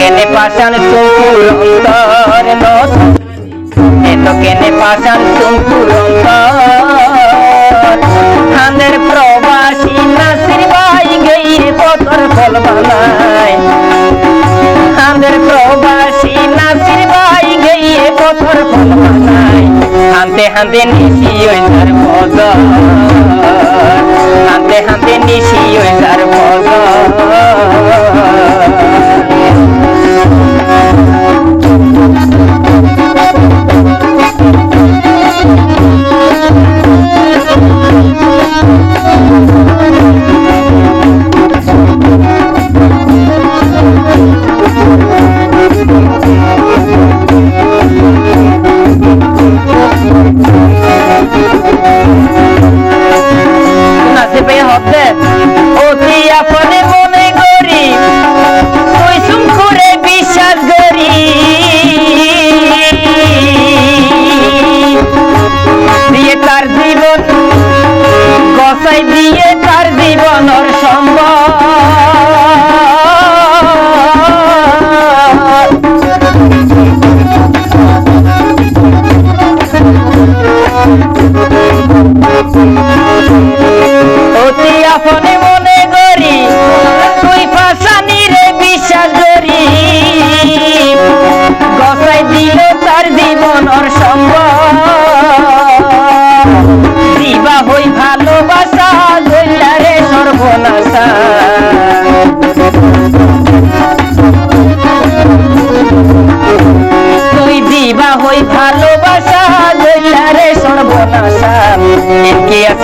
কেনে পাশান সুপুর অন্তর নত এত কেনে পাশান সুপুর অন্তর খানের প্রবাসী নাসির ভাই গেয়ে পতর ফল বানায়। খানের প্রবাসী নাসির ভাই গেয়ে পতর ফল বানায়। হানতে হানতে নিশি ওই তার বদর হানতে হানতে নিশি ওই তার বদর জীবনের সম্ভব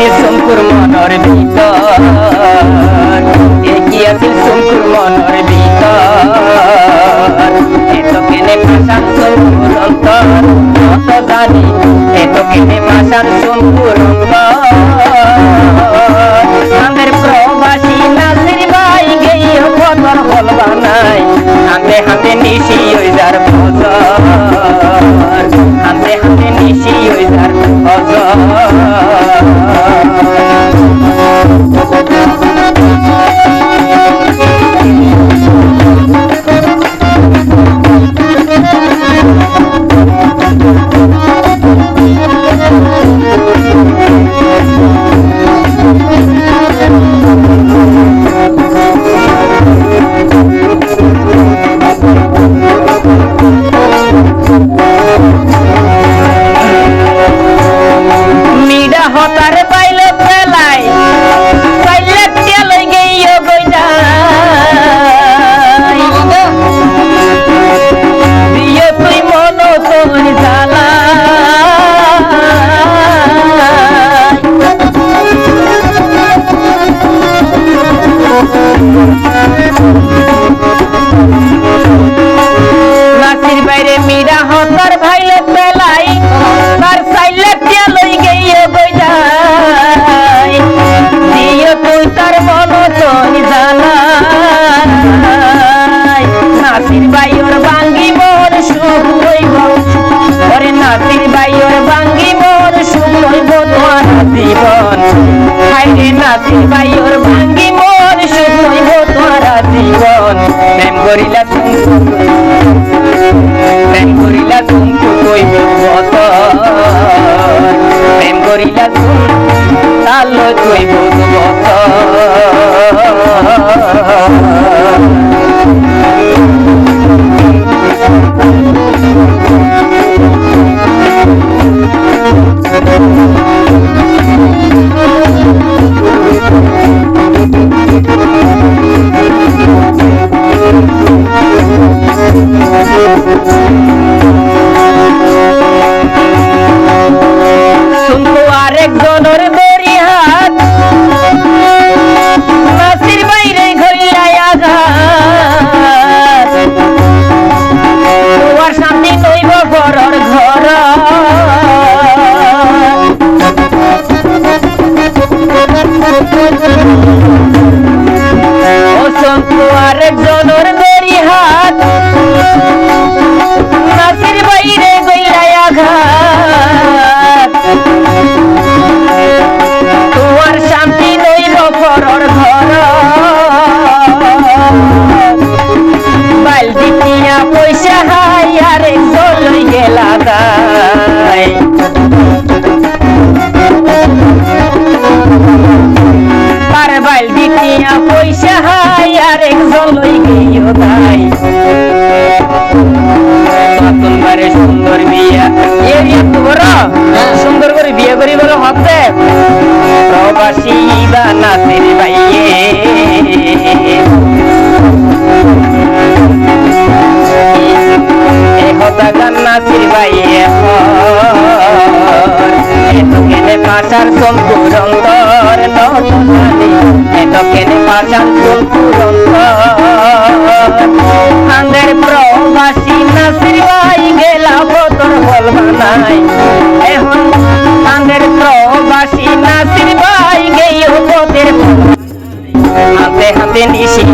একে আছে শঙ্কুর মনর ভিতর একে আছে শঙ্কুর মনর ভিতর এত কেনে প্রবাসী ভাই গেই হাতে হাতে নিশি ওই যার ফজর হাতে হাতে নিশি ওই যার জীবন। হাইরে নাতি বাইর ভাঙ্গি মন শুধু তোরা জীবন। প্রেম করিলা আরেকজনের দড়ি হাত আঙ্গের প্রবাসী নাসির ভাই গেলা বতর বল বানাই এখন আঙ্গের প্রবাসী নাসির ভাই গেই হতের হাতে হাতে নিশি